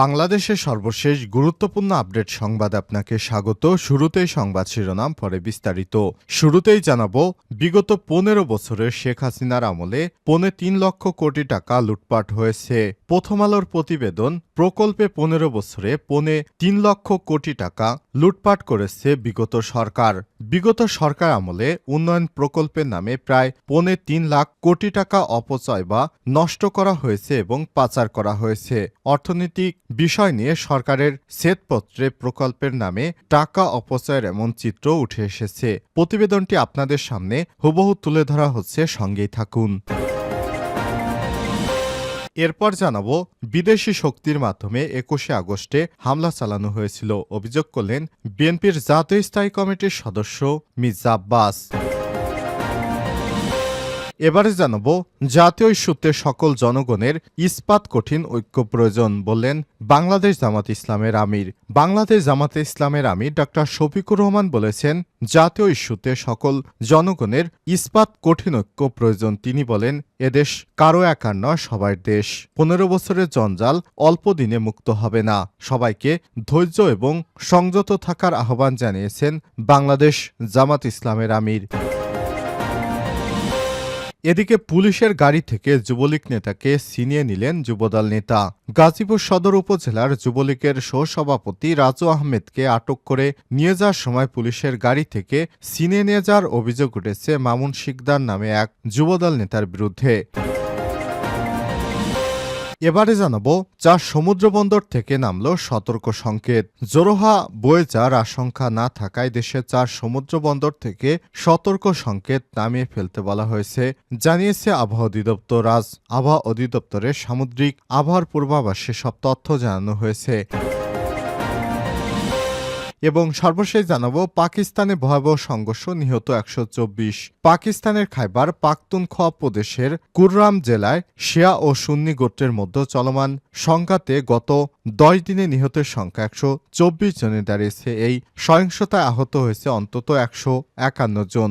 বাংলাদেশের সর্বশেষ গুরুত্বপূর্ণ আপডেট সংবাদ আপনাকে স্বাগত। শুরুতেই সংবাদ শিরোনাম, পরে বিস্তারিত। শুরুতেই জানাব, বিগত পনেরো বছরের শেখ হাসিনার আমলে পৌনে তিন লক্ষ কোটি টাকা লুটপাট হয়েছে। প্রথম আলোর প্রতিবেদন, প্রকল্পে পনেরো বছরে পৌনে তিন লক্ষ কোটি টাকা লুটপাট করেছে বিগত সরকার। বিগত সরকার আমলে উন্নয়ন প্রকল্পের নামে প্রায় পৌনে তিন লাখ কোটি টাকা অপচয় বা নষ্ট করা হয়েছে এবং পাচার করা হয়েছে। অর্থনৈতিক বিষয় নিয়ে সরকারের শ্বেতপত্রে প্রকল্পের নামে টাকা অপচয়ের এমন চিত্র উঠে এসেছে। প্রতিবেদনটি আপনাদের সামনে হুবহু তুলে ধরা হচ্ছে, সঙ্গেই থাকুন। এরপর জানাব, বিদেশি শক্তির মাধ্যমে একুশে আগস্টে হামলা চালানো হয়েছিল। অভিযোগ করলেন বিএনপির জাতীয় স্থায়ী কমিটির সদস্য মির্জা আব্বাস। এবারে জানাব, জাতীয় ইস্যুতে সকল জনগণের ইস্পাত কঠিন ঐক্য প্রয়োজন বললেন বাংলাদেশ জামাত ইসলামের আমির। বাংলাদেশ জামাতে ইসলামের আমির ডক্টর শফিকুর রহমান বলেছেন, জাতীয় ইস্যুতে সকল জনগণের ইস্পাত কঠিন ঐক্য প্রয়োজন। তিনি বলেন, এদেশ কারও একার নয় সবার দেশ। পনেরো বছরের জঞ্জাল অল্প দিনে মুক্ত হবে না। সবাইকে ধৈর্য এবং সংযত থাকার আহ্বান জানিয়েছেন বাংলাদেশ জামাত ইসলামের আমির। এদিকে পুলিশের গাড়ি থেকে যুবলীগ নেতাকে ছিনিয়ে নিলেন যুবদল নেতা। গাজীপুর সদর উপজেলার যুবলীগের সহসভাপতি রাজু আহমেদকে আটক করে নিয়ে যাওয়ার সময় পুলিশের গাড়ি থেকে ছিনিয়ে নিয়ে যাওয়ার অভিযোগ উঠেছে মামুন শিকদার নামে এক যুবদল নেতার বিরুদ্ধে। এবারে জানাব, যা সমুদ্রবন্দর থেকে নামলো সতর্ক সংকেত। জোরোহা বয়ে যার আশঙ্কা না থাকায় দেশে চার সমুদ্রবন্দর থেকে সতর্ক সংকেত নামিয়ে ফেলতে বলা হয়েছে, জানিয়েছে আবহাওয়া অধিদপ্তর। আজ আবহাওয়া অধিদপ্তরের সামুদ্রিক আবহাওয়ার পূর্বাভাসে সব তথ্য জানানো হয়েছে। এবং সর্বশেষ জানাব, পাকিস্তানে ভয়াবহ সংঘর্ষ নিহত একশো চব্বিশ। পাকিস্তানের খাইবার পাখতুনখোয়া প্রদেশের কুররাম জেলায় শিয়া ও সুন্নি গোত্রের মধ্যে চলমান সংঘাতে গত দশ দিনে নিহতের সংখ্যা একশো চব্বিশ জনে দাঁড়িয়েছে এই সহিংসতায় আহত হয়েছে অন্তত একশো একান্ন জন।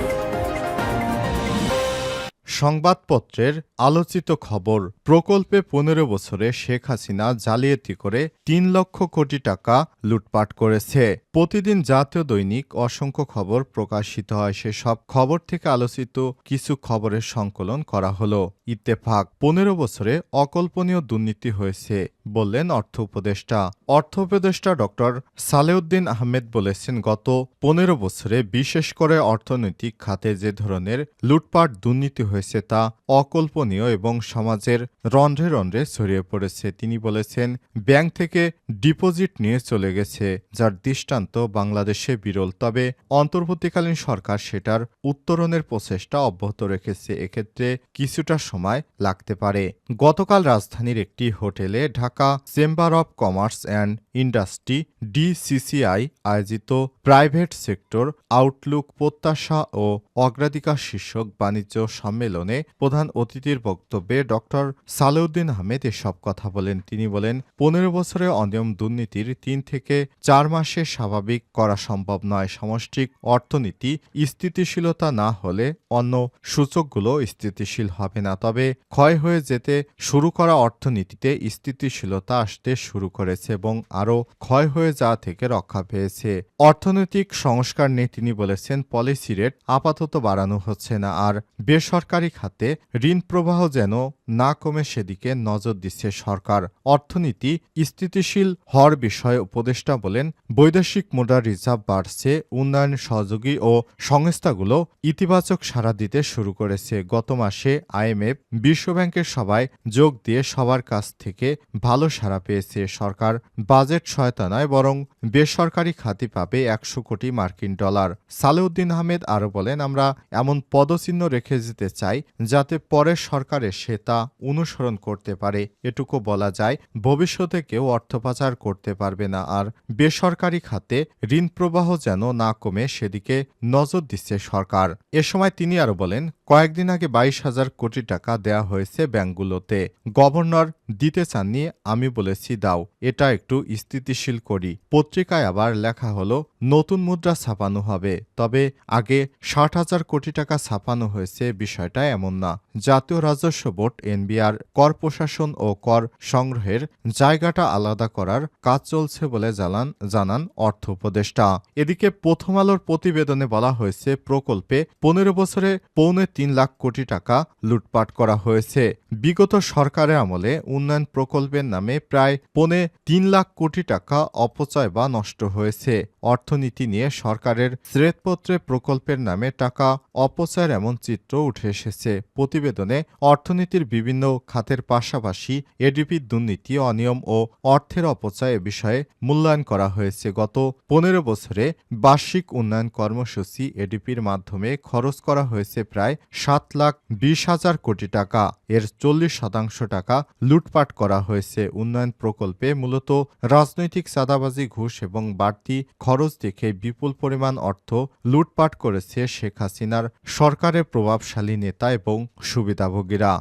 সংবাদপত্রের আলোচিত খবর প্রকল্পে পনেরো বছরে শেখ হাসিনা জালিয়াতি করে তিন লক্ষ কোটি টাকা লুটপাট করেছে। প্রতিদিন জাতীয় দৈনিক অসংখ্য খবর প্রকাশিত হয়। সেসব খবর থেকে আলোচিত কিছু খবরের সংকলন করা হলো। ইত্তেফাক, পনেরো বছরে অকল্পনীয় দুর্নীতি হয়েছে, বললেন অর্থ উপদেষ্টা। অর্থ উপদেষ্টা ডক্টর সালেউদ্দিন আহমেদ বলেছেন, গত পনেরো বছরে বিশেষ করে অর্থনৈতিক খাতে যে ধরনের লুটপাট দুর্নীতি হয়েছে তা অকল্পনীয় এবং সমাজের রন্ধ্রে রন্ধ্রে ছড়িয়ে পড়েছে। তিনি বলেছেন, ব্যাংক থেকে ডিপোজিট নিয়ে চলে গেছে, যার দৃষ্টান্ত বাংলাদেশে বিরল। তবে অন্তর্বর্তীকালীন সরকার সেটার উত্তরণের প্রচেষ্টা অব্যাহত রেখেছে। এক্ষেত্রে কিছুটা সময় লাগতে পারে। গতকাল রাজধানীর একটি হোটেলে Dhaka chamber of commerce and industry DCCI আয়োজিত প্রাইভেট সেক্টর আউটলুক প্রত্যাশা ও অগ্রাধিকার শীর্ষক বাণিজ্য সম্মেলনে প্রধান অতিথির বক্তব্যে ডক্টর সালেউদ্দিন আহমেদ এসব কথা বলেন। তিনি বলেন, পনেরো বছরে অনিয়ম দুর্নীতির তিন থেকে চার মাসে স্বাভাবিক করা সম্ভব নয়। সমষ্টিক অর্থনীতি স্থিতিশীলতা না হলে অন্য সূচকগুলো স্থিতিশীল হবে না। তবে ক্ষয় হয়ে যেতে শুরু করা অর্থনীতিতে স্থিতিশীলতা আসতে শুরু করেছে এবং আরও ক্ষয় হয়ে যাওয়া থেকে রক্ষা পেয়েছে। অর্থনৈতিক সংস্কার নিয়ে তিনি বলেছেন, পলিসি রেট আপাতত বাড়ানো হচ্ছে না, আর বেসরকারি খাতে ঋণ প্রবাহ যেন না কমে সেদিকে নজর দিচ্ছে সরকার। অর্থনীতি স্থিতিশীল হওয়ার বিষয়ে উপদেষ্টা বলেন, বৈদেশিক মুদ্রা রিজার্ভ বাড়ছে, উন্নয়ন সহযোগী ও সংস্থাগুলো ইতিবাচক সাড়া দিতে শুরু করেছে। গত মাসে আইএমএফ বিশ্বব্যাংকের সবাই যোগ দিয়ে সবার কাছ থেকে ভালো সাড়া পেয়েছে সরকার। বাজেট সহায়তা নয় বরং বেসরকারি খাতি পাবে একশো কোটি মার্কিন ডলার। সালেউদ্দিন আহমেদ আরও বলেন, আমরা এমন পদচিহ্ন রেখে যেতে চাই যাতে পরের সরকার সে তা অনুসরণ করতে পারে, এটুকু বলা যায়। ভবিষ্যতে কেউ অর্থ পাচার করতে পারবে না, আর বেসরকারি খাতে ঋণ প্রবাহ যেন না কমে, সেদিকে নজর দিচ্ছে সরকার। এ সময় তিনি আরও বলেন কয়েকদিন আগে বাইশ হাজার কোটি টাকা দেয়া হয়েছে ব্যাংকগুলোতে। গভর্নর দিতে চাননি, আমি বলেছি দাও, এটা একটু স্থিতিশীল করি। পত্রিকায় আবার লেখা হলো, নতুন মুদ্রা ছাপানো হবে। তবে আগে ষাট হাজার কোটি টাকা ছাপানো হয়েছে, বিষয়টা এমন না। জাতীয় রাজস্ব বোর্ড, এনবিআর, কর প্রশাসন ও কর সংগ্রহের জায়গাটা আলাদা করার কাজ চলছে বলে জানান জানান অর্থ উপদেষ্টা। এদিকে প্রথম আলোর প্রতিবেদনে বলা হয়েছে, প্রকল্পে পনেরো বছরে পৌনে তিন লাখ কোটি টাকা লুটপাট করা হয়েছে। বিগত সরকারের আমলে উন্নয়ন প্রকল্পের নামে প্রায় পৌনে তিন লাখ কোটি টাকা অপচয় বা নষ্ট হয়েছে। অর্থনীতি নিয়ে সরকারের শ্বেতপত্রে প্রকল্পের নামে টাকা অপচয়ের এমন চিত্র উঠে এসেছে। প্রতিবেদনে অর্থনীতির বিভিন্ন খাতের পাশাপাশি এডিপির দুর্নীতি, অনিয়ম ও অর্থের অপচয় এ বিষয়ে মূল্যায়ন করা হয়েছে। গত পনেরো বছরে বার্ষিক উন্নয়ন কর্মসূচি এডিপির মাধ্যমে খরচ করা হয়েছে প্রায় সাত লাখ বিশ হাজার কোটি টাকা। এর চল্লিশ শতাংশ টাকা লুটপাট করা হয়েছে। উন্নয়ন প্রকল্পে মূলত রাজনৈতিক চাঁদাবাজি, ঘুষ এবং বাড়তি খরচ দেখে বিপুল পরিমাণ অর্থ লুটপাট করেছে শেখ হাসিনার সরকারের প্রভাবশালী নেতা এবং সুবিধাভোগীরা।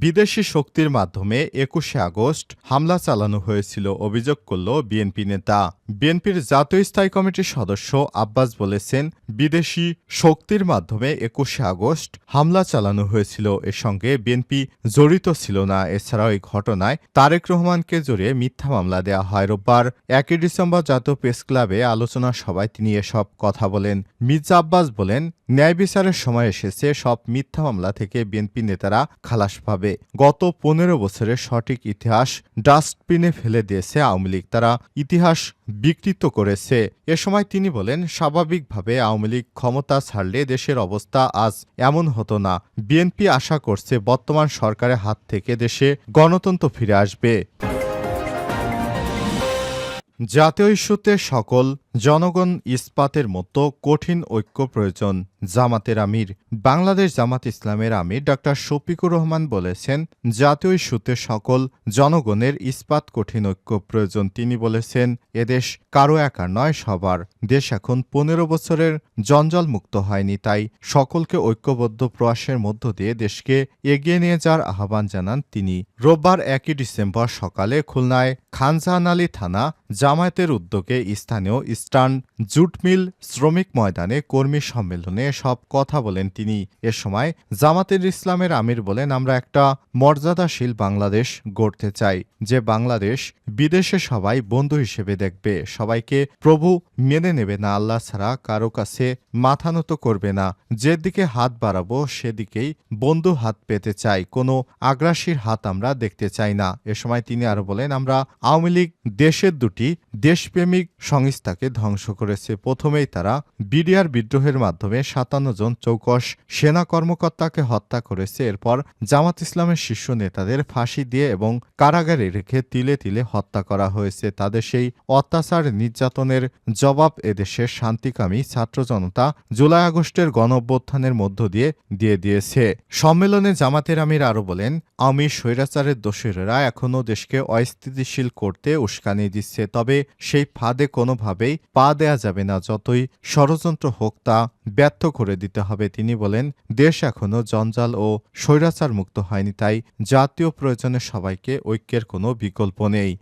বিদেশি শক্তির মাধ্যমে একুশে আগস্ট হামলা চালানো হয়েছিল অভিযোগ করল বিএনপি নেতা। বিএনপির জাতীয় স্থায়ী কমিটির সদস্য আব্বাস বলেছেন, বিদেশি শক্তির মাধ্যমে একুশে আগস্ট হামলা চালানো হয়েছিল। এর সঙ্গে বিএনপি জড়িত ছিল না। এছাড়াও এই ঘটনায় তারেক রহমানকে জড়িয়ে মিথ্যা মামলা দেওয়া হয়। রোববার একই ডিসেম্বর জাতীয় প্রেস ক্লাবে আলোচনা সভায় তিনি এসব কথা বলেন। মির্জা আব্বাস বলেন, ন্যায় বিচারের সময় এসেছে। সব মিথ্যা মামলা থেকে বিএনপি নেতারা খালাস পাবে। গত পনেরো বছরের সঠিক ইতিহাস ডাস্টবিনে ফেলে দিয়েছে আওয়ামী লীগ। তারা ইতিহাস বিকৃত করেছে। এ সময় তিনি বলেন, স্বাভাবিকভাবে আওয়ামী লীগ ক্ষমতা ছাড়লে দেশের অবস্থা আজ এমন হতো না। বিএনপি আশা করছে বর্তমান সরকারের হাত থেকে দেশে গণতন্ত্র ফিরে আসবে। জাতীয় ইস্যুতে সকল জনগণ ইস্পাতের মতো কঠিন ঐক্য প্রয়োজন, জামাতের আমির। বাংলাদেশ জামাত ইসলামের আমির ডক্টর শফিকুর রহমান বলেছেন, জাতীয় ইস্যুতে সকল জনগণের ইস্পাত কঠিন ঐক্য প্রয়োজন, তিনি বলেছেন, এদেশ কারও একার নয়, সবার। দেশ এখন পনেরো বছরের জঞ্জাল মুক্ত হয়নি, তাই সকলকে ঐক্যবদ্ধ প্রয়াসের মধ্য দিয়ে দেশকে এগিয়ে নিয়ে যাওয়ার আহ্বান জানান তিনি। রোববার একই ডিসেম্বর সকালে খুলনায় খানজাহান আলী থানা জামায়াতের উদ্যোগে স্থানীয় ইস্টার্ন জুট মিল শ্রমিক ময়দানে কর্মী সম্মেলনে সব কথা বলেন তিনি। এ সময় জামাতের ইসলামের আমির বলেন, আমরা একটা মর্যাদাশীল বাংলাদেশ গড়তে চাই, যে বাংলাদেশ বিদেশে সবাই বন্ধু হিসেবে দেখবে। সবাইকে প্রভু মেনে নেবে না, আল্লাহ ছাড়া কারও কাছে মাথা নত করবে না। যেদিকে হাত বাড়াবো, সেদিকেই বন্ধু হাত পেতে চাই। কোনো আগ্রাসীর হাত আমরা দেখতে চাই না। এ সময় তিনি আরও বলেন, আমরা আওয়ামী লীগ দেশের দুটি দেশপ্রেমিক সংস্থাকে ধ্বংস করেছে। প্রথমেই তারা বিডিআর বিদ্রোহের মাধ্যমে সাতান্ন জন চৌকস সেনা কর্মকর্তাকে হত্যা করেছে। এরপর জামাত ইসলামের শীর্ষ নেতাদের ফাঁসি দিয়ে এবং কারাগারে রেখে তিলে তিলে হত্যা করা হয়েছে। তাদের সেই অত্যাচার নির্যাতনের জবাব এদেশের শান্তিকামী ছাত্র জনতা জুলাই আগস্টের গণ অভ্যুত্থানের মধ্য দিয়ে দিয়ে দিয়েছে। সম্মেলনে জামাতের আমির আরও বলেন, আমি স্বৈরাচারের দোষীরা এখনও দেশকে অস্থিতিশীল করতে উস্কানি দিচ্ছে। তবে সেই ফাঁদে কোনোভাবেই পা দেয়া যাবে না, যতই ষড়যন্ত্র হোক তা ব্যর্থ করে দিতে হবে, তিনি বলেন। দেশ এখনও জঞ্জাল ও স্বৈরাচার মুক্ত হয়নি, তাই জাতীয় প্রয়োজনে সবাইকে ঐক্যের কোনো বিকল্প নেই।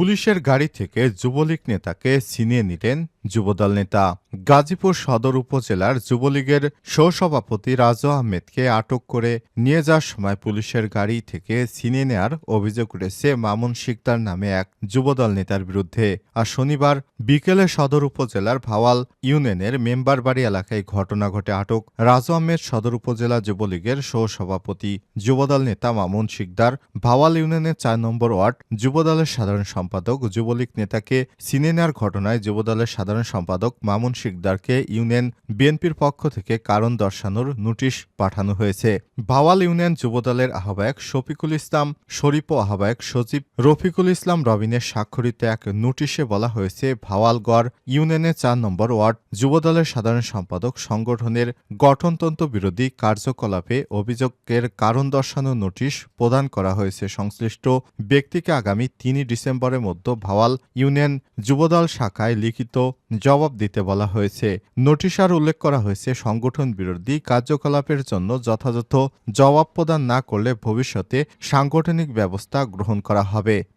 পুলিশের গাড়ি থেকে যুবলীগ নেতাকে ছিনিয়ে নিলেন যুবদল নেতা। গাজীপুর সদর উপজেলার যুবলীগের সহসভাপতি রাজু আহমেদকে আটক করে নিয়ে যাওয়ার সময় পুলিশের গাড়ি থেকে ছিনিয়ে নেয়ার অভিযোগ উঠেছে মামুন শিকদার নামে এক যুবদল নেতার বিরুদ্ধে। আর শনিবার বিকেলে সদর উপজেলার ভাওয়াল ইউনিয়নের মেম্বার বাড়ি এলাকায় ঘটনা ঘটে আটক। রাজু আহমেদ সদর উপজেলা যুবলীগের সহসভাপতি। যুবদল নেতা মামুন শিকদার ভাওয়াল ইউনিয়নের চার নম্বর ওয়ার্ড। যুবদলের সাধারণ সম্পাদক সম্পাদক, যুবলীগ নেতাকে চিনে নেওয়ার ঘটনায় যুবদলের সাধারণ সম্পাদক মামুন শিকদারকে ইউনিয়ন বিএনপির পক্ষ থেকে কারণ দর্শানোর নোটিশ পাঠানো হয়েছে। ভাওয়াল ইউনিয়ন যুবদলের আহ্বায়ক শফিকুল ইসলাম, শরীফ ও আহ্বায়ক সচিব রফিকুল ইসলাম রবিনের স্বাক্ষরিত এক নোটিশে বলা হয়েছে ভাওয়ালগড় ইউনিয়নের চার নম্বর ওয়ার্ড যুবদলের সাধারণ সম্পাদক সংগঠনের গঠনতন্ত্র বিরোধী কার্যকলাপে অভিযোগের কারণ দর্শানোর নোটিশ প্রদান করা হয়েছে। সংশ্লিষ্ট ব্যক্তিকে আগামী তিনই ডিসেম্বরের মধ্যে ভাওয়াল ইউনিয়ন যুবদল শাখায় লিখিত জবাব দিতে বলা হয়েছে। নোটিশ আর উল্লেখ করা হয়েছে, সংগঠন বিরোধী কার্যকলাপের জন্য যথাযথ জবাব প্রদান না করলে ভবিষ্যতে সাংগঠনিক ব্যবস্থা গ্রহণ করা হবে।